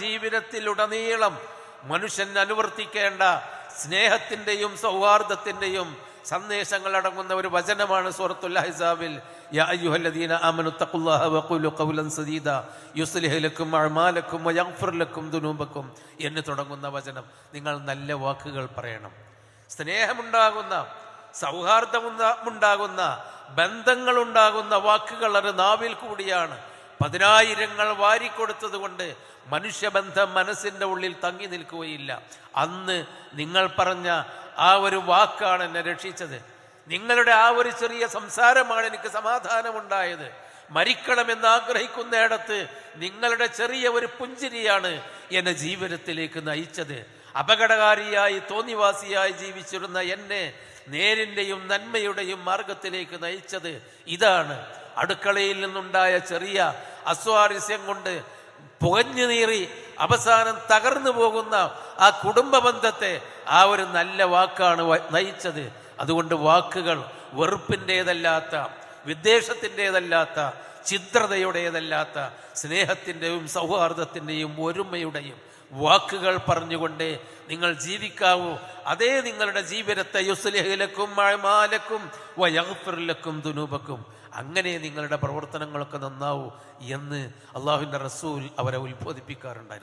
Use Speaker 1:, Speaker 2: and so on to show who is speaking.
Speaker 1: ജീവിതത്തിലുടനീളം മനുഷ്യൻ അനുവർത്തിക്കേണ്ട സ്നേഹത്തിന്റെയും സൗഹാർദ്ദത്തിന്റെയും സന്ദേശങ്ങൾ അടങ്ങുന്ന ഒരു വചനമാണ് സൂറത്തുൽ എന്ന് തുടങ്ങുന്ന വചനം. നിങ്ങൾ നല്ല വാക്കുകൾ പറയണം. സ്നേഹമുണ്ടാകുന്ന സൗഹാർദ്ദമുണ്ടാകുന്ന ബന്ധങ്ങളുണ്ടാകുന്ന വാക്കുകൾ അത് നാവിൽ കൂടിയാണ് പതിനായിരങ്ങൾ വാരിക്കൊടുത്തത് കൊണ്ട് മനുഷ്യബന്ധം മനസ്സിന്റെ ഉള്ളിൽ തങ്ങി നിൽക്കുകയില്ല. അന്ന് നിങ്ങൾ പറഞ്ഞ ആ ഒരു വാക്കാണ് എന്നെ രക്ഷിച്ചത്. നിങ്ങളുടെ ആ ഒരു ചെറിയ സംസാരമാണ് എനിക്ക് സമാധാനമുണ്ടായത്. മരിക്കണമെന്ന് ആഗ്രഹിക്കുന്നിടത്ത് നിങ്ങളുടെ ചെറിയ ഒരു പുഞ്ചിരിയാണ് എന്നെ ജീവിതത്തിലേക്ക് നയിച്ചത്. അപകടകാരിയായി തോന്നിവാസിയായി ജീവിച്ചിരുന്ന എന്നെ നേരിന്റെയും നന്മയുടെയും മാർഗത്തിലേക്ക് നയിച്ചത് ഇതാണ്. അടുക്കളയിൽ നിന്നുണ്ടായ ചെറിയ അസ്വാരസ്യം കൊണ്ട് പുകഞ്ഞു നീറി അവസാനം തകർന്നു പോകുന്ന ആ കുടുംബ ബന്ധത്തെ ആ ഒരു നല്ല വാക്കാണ് നയിച്ചത്. അതുകൊണ്ട് വാക്കുകൾ വെറുപ്പിന്റെതല്ലാത്ത വിദ്വേഷത്തിന്റെതല്ലാത്ത ചിത്രതയുടേതല്ലാത്ത സ്നേഹത്തിന്റെയും സൗഹാർദ്ദത്തിന്റെയും ഒരുമയുടെയും വാക്കുകൾ പറഞ്ഞുകൊണ്ട് നിങ്ങൾ ജീവിക്കാവൂ. അതേ നിങ്ങളുടെ ജീവിതത്തെ യുസ്ലിഹിലക്കും മാലക്കും വയഫറിലക്കും ദുനൂബക്കും. അങ്ങനെ നിങ്ങളുടെ പ്രവർത്തനങ്ങളൊക്കെ നന്നാവൂ എന്ന് അള്ളാഹുവിന്റെ റസൂൽ അവരെ ഉത്ബോധിപ്പിക്കാറുണ്ടായിരുന്നു.